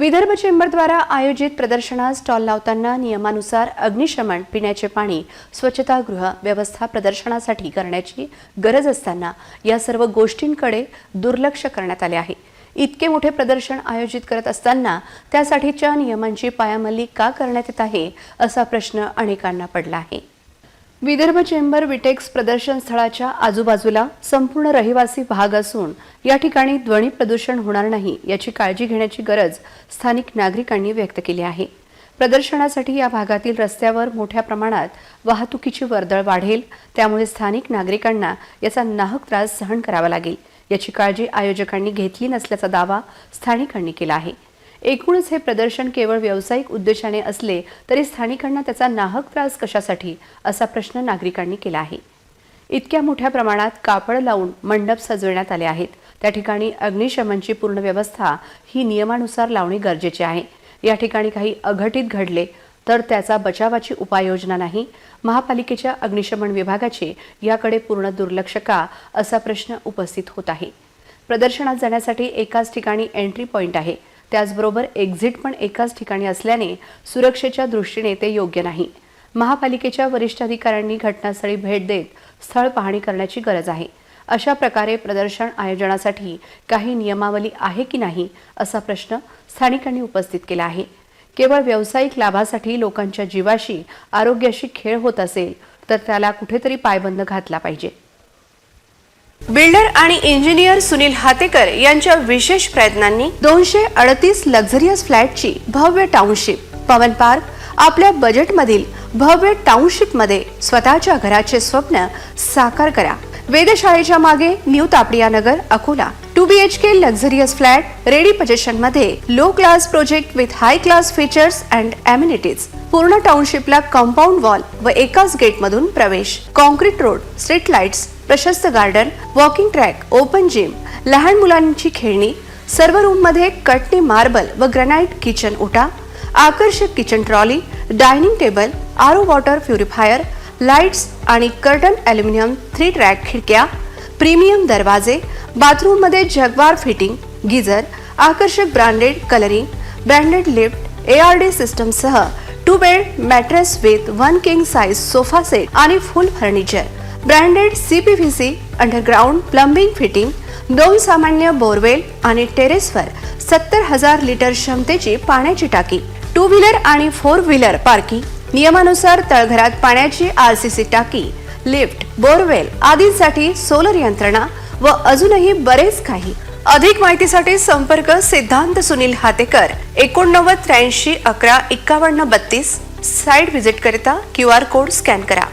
विदर्भ चेंबरद्वारा आयोजित प्रदर्शनात स्टॉल लावताना नियमानुसार अग्निशमन पिण्याचे पाणी स्वच्छतागृह व्यवस्था प्रदर्शनासाठी करण्याची गरज असताना या सर्व गोष्टींकडे दुर्लक्ष करण्यात आले आहे. इतके मोठे प्रदर्शन आयोजित करत असताना त्यासाठीच्या नियमांची पायामल्ली का करण्यात येत आहे असा प्रश्न अनेकांना पडला आहे. विदर्भ चेंबर विटेक्स प्रदर्शन स्थळाच्या आजूबाजूला संपूर्ण रहिवासी भाग असून या ठिकाणी ध्वनी प्रदूषण होणार नाही याची काळजी घेण्याची गरज स्थानिक नागरिकांनी व्यक्त केली आहे. प्रदर्शनासाठी या भागातील रस्त्यावर मोठ्या प्रमाणात वाहतुकीची वर्दळ वाढेल त्यामुळे स्थानिक नागरिकांना याचा नाहक त्रास सहन करावा लागेल. याची काळजी आयोजकांनी घेतली नसल्याचा दावा स्थानिकांनी केला आहे. एकूणच हे प्रदर्शन केवळ व्यावसायिक उद्देशाने असले तरी स्थानिकांना त्याचा नाहक त्रास कशासाठी असा प्रश्न नागरिकांनी केला आहे. इतक्या मोठ्या प्रमाणात कापड लावून मंडप सजवण्यात आले आहेत. त्या ठिकाणी अग्निशमनची पूर्ण व्यवस्था ही नियमानुसार लावणे गरजेचे आहे. या ठिकाणी काही अघटित घडले तर त्याचा बचावाची उपाययोजना नाही. महापालिकेच्या अग्निशमन विभागाचे याकडे पूर्ण दुर्लक्ष का असा प्रश्न उपस्थित होत आहे. प्रदर्शनात जाण्यासाठी एकाच ठिकाणी एंट्री पॉईंट आहे. त्याचबरोबर एक्झिट पण एकाच ठिकाणी असल्याने सुरक्षेच्या दृष्टीने ते योग्य नाही. महापालिकेच्या वरिष्ठ अधिकाऱ्यांनी घटनास्थळी भेट देत स्थळ पाहणी करण्याची गरज आहे. अशा प्रकारे प्रदर्शन आयोजनासाठी काही नियमावली आहे की नाही असा प्रश्न स्थानिकांनी उपस्थित केला आहे. केवळ व्यावसायिक लाभासाठी लोकांच्या जीवाशी आरोग्याशी खेळ होत असेल तर त्याला कुठेतरी पायबंद घातला पाहिजे. बिल्डर आणि इंजिनियर सुनील हातेकर यांच्या विशेष प्रयत्नांनी दोनशे अडतीस लक्झरियस फ्लॅटची भव्य टाउनशिप पवन पार्क आपल्या बजेटमधील भव्य टाउनशिपमध्ये स्वतःच्या घराचे स्वप्न साकार करा. वेधशाळेच्या मागे new Tapadia Nagar Akola. Two B H K luxurious flat ready पोझिशनमध्ये low class project with high class features and amenities पूर्ण टाउनशिपला कंपाऊंड वॉल व एकाच गेट मधून प्रवेश. कॉन्क्रीट रोड स्ट्रीट लाईट्स प्रशस्त garden walking track open gym लहान मुलांची खेळणी सर्व रूममध्ये कटनी मार्बल व ग्रॅनाइट किचन ओटा आकर्षक kitchen trolley dining table RO water purifier lights आणि कर्टन ॲल्युमिनियम थ्री ट्रॅक खिडक्या प्रीमियम दरवाजे बाथरूममध्ये जगवार फिटिंग गिझर आकर्षक branded colouring branded lift A R D सिस्टमसह two bed mattress with one king size sofa set आणि full furniture branded C P V C underground plumbing fitting दोन सामान्य borewell आणि टेरेसवर सत्तर हजार लिटर क्षमतेची पाण्याची टाकी टू व्हीलर आणि फोर व्हीलर पार्किंग नियमानुसार तळघरात पाण्याची आर सी सी टाकी लिफ्ट बोरवेल आदींसाठी सोलर यंत्रणा व अजूनही बरेच काही. अधिक माहितीसाठी संपर्क सिद्धांत सुनील हातेकर एकोणनव्वद त्र्याऐंशी अकरा एक्कावन्न बत्तीस. साईट व्हिजिट करिता क्यू आर कोड स्कॅन करा.